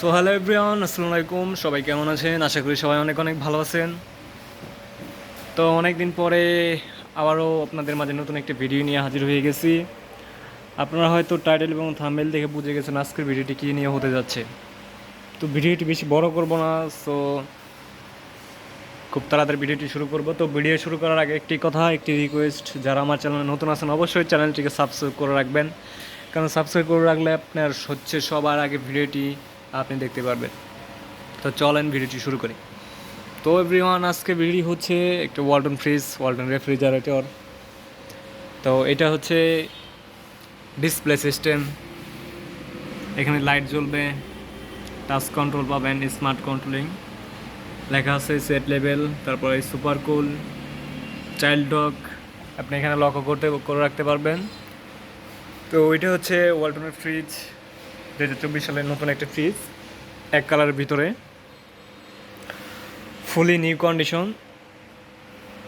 So hello everyone আসসালামু আলাইকুম, সবাই কেমন আছেন? আশা করি সবাই অনেক অনেক ভালো আছেন। তো অনেক দিন পরে আবারও আপনাদের মাঝে নতুন একটি ভিডিও নিয়ে হাজির হয়ে গেছি। আপনারা হয়তো টাইটেল এবং থাম্বেল দেখে বুঝে গেছেন আজকের ভিডিওটি কী নিয়ে হতে যাচ্ছে। তো ভিডিওটি বেশি বড় করব না সো খুব তাড়াতাড়ি ভিডিওটি শুরু করব। তো ভিডিও শুরু করার আগে একটি কথা, একটি রিকোয়েস্ট যারা আমার চ্যানেলে নতুন আছেন অবশ্যই চ্যানেলটিকে সাবস্ক্রাইব করে রাখবেন। কারণ সাবস্ক্রাইব করে রাখলে আপনার হচ্ছে সবার আগে ভিডিওটি আপনি দেখতে পারবেন। তো চলেন ভিডিওটি শুরু করি। তো এভরিওয়ান আজকে ভিডিও হচ্ছে একটা ওয়ালটন ফ্রিজ ওয়ালটন রেফ্রিজারেটর তো এটা হচ্ছে ডিসপ্লে সিস্টেম এখানে লাইট জ্বলবে টাচ কন্ট্রোল পাবেন স্মার্ট কন্ট্রোলিং লেখা আছে সেট লেভেল তারপরে সুপার কুল চাইল্ড ডগ আপনি এখানে লক্ষ্য করতে, করে রাখতে পারবেন। তো ওইটা হচ্ছে ওয়ালটনের ফ্রিজ দু সালের নতুন একটা ফ্রিজ, এক কালারের ভিতরে। ফুলি নিউ কন্ডিশন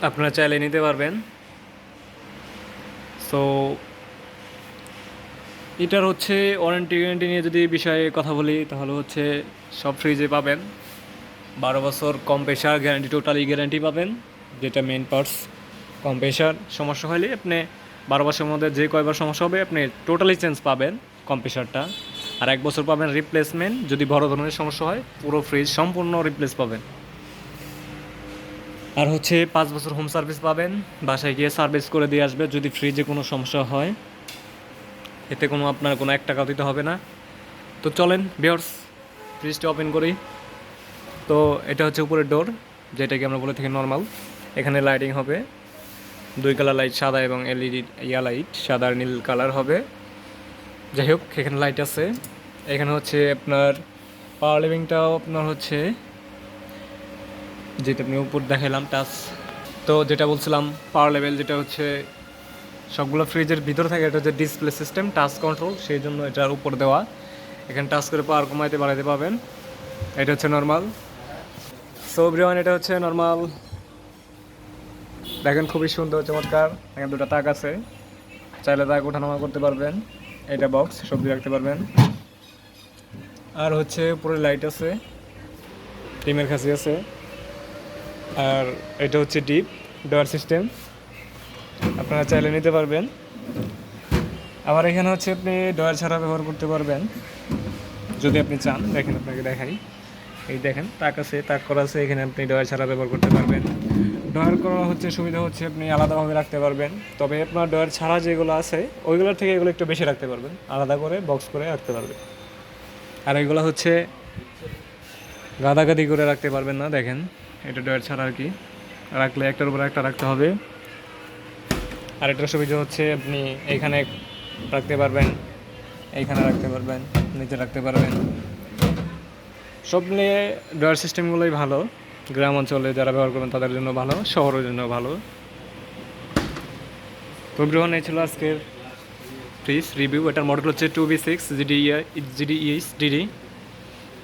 আপনারা চাইলে নিতে পারবেন। সো এটার হচ্ছে ওয়ারেন্টি গ্যারেন্টি নিয়ে যদি বিষয়ে কথা বলি, তাহলে হচ্ছে সব ফ্রিজে পাবেন। বারো বছর কম গ্যারান্টি টোটালি গ্যারান্টি পাবেন, যেটা মেন পার্টস কম সমস্যা হলে আপনি বারো বছরের মধ্যে যে কয়বার সমস্যা হবে, আপনি টোটালি চেঞ্জ পাবেন কম প্রেশারটা আর এক বছর পাবেন রিপ্লেসমেন্ট যদি বড় ধরনের সমস্যা হয়, পুরো ফ্রিজ সম্পূর্ণ রিপ্লেস পাবেন। আর হচ্ছে পাঁচ বছর হোম সার্ভিস পাবেন, বাসায় গিয়ে সার্ভিস করে দিয়ে আসবে, যদি ফ্রিজে কোনো সমস্যা হয়। এতে কোনো আপনার কোনো এক টাকাও দিতে হবে না। তো চলেন বিয়ার্স ফ্রিজটা ওপেন করি। তো এটা হচ্ছে উপরের ডোর যেটাকে আমরা বলে থাকি নর্মাল এখানে লাইটিং হবে। দুই কালার লাইট সাদা এবং এলইডি ইয়া লাইট সাদা আর নীল কালার হবে। যাই হোক এখানে লাইট আছে। এখানে হচ্ছে আপনার পাওয়ার লিভিংটাও আপনার হচ্ছে, যেটা আপনি উপর দেখালাম টাচ তো যেটা বলছিলাম পাওয়ার লেভেল যেটা হচ্ছে, সবগুলো ফ্রিজের ভিতরে থাকে, এটা হচ্ছে ডিসপ্লে সিস্টেম টাচ কন্ট্রোল সেই জন্য এটার উপর দেওয়া। এখানে টাচ করে পাওয়ার কমাইতে, বাড়াইতে পাবেন এটা হচ্ছে নর্মাল সো ব্রিওয়ান এটা হচ্ছে নর্মাল দেখেন খুবই সুন্দর, চমৎকার। এখানে দুটো তাক আছে। চাইলে তাক ওঠানামা করতে পারবেন। এটা বক্স সবজি রাখতে পারবেন। আর হচ্ছে উপরে লাইট আছে টিমের খাসি আছে। আর এটা হচ্ছে ডিপ ডোয়ার সিস্টেম আপনারা চাইলে নিতে পারবেন। আবার এখানে হচ্ছে আপনি ডয়ার ছাড়া ব্যবহার করতে পারবেন। যদি আপনি চান, দেখেন আপনাকে দেখাই। এই দেখেন, তাক আছে, তাক করা আছে, এখানে আপনি ডয়ার ছাড়া ব্যবহার করতে পারবেন। ডয়ার করা হচ্ছে সুবিধা হচ্ছে আপনি আলাদাভাবে রাখতে পারবেন। তবে আপনার ডয়ার ছাড়া যেগুলো আছে, ওইগুলোর থেকে এগুলো একটু বেশি রাখতে পারবেন। আলাদা করে, বক্স করে রাখতে পারবেন। আর এগুলো হচ্ছে গাদাগাদি করে রাখতে পারবেন না, দেখেন। এটা ডয়ার ছাড়া আর কি। রাখলে একটার উপর একটা রাখতে হবে। আর এটার সুবিধা হচ্ছে আপনি এইখানে রাখতে পারবেন, এইখানে রাখতে পারবেন, নিচে রাখতে পারবেন। সব নিয়ে ডয়ার সিস্টেমগুলোই ভালো। গ্রাম অঞ্চলে যারা ব্যবহার করবেন তাদের জন্য ভালো, শহরের জন্য ভালো। তো গ্রহণ এই ছিল আজকের ফ্রিজ রিভিউ। এটার মডেল হচ্ছে two B six G D G D E H D D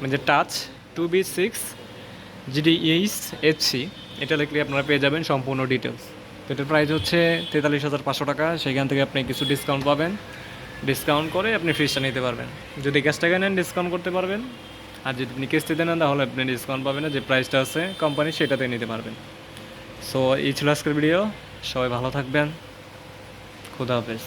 মানে touch two B six G D E H H C এটা লিখলে আপনারা পেয়ে যাবেন সম্পূর্ণ ডিটেলস তো এটার প্রাইস হচ্ছে তেতাল্লিশ হাজার পাঁচশো টাকা। সেখান থেকে আপনি কিছু ডিসকাউন্ট পাবেন। ডিসকাউন্ট করে আপনি ফ্রিজটা নিতে পারবেন। যদি টাকা নেন ডিসকাউন্ট করতে পারবেন। আর যদি আপনি কিস্তিতে নেন তাহলে আপনি ডিসকাউন্ট পাবেন। না যে প্রাইসটা আছে কোম্পানি সেটাতে নিতে পারবেন। সো এই ছিল আজকের ভিডিও সবাই ভালো থাকবেন। খুদা হাফেজ।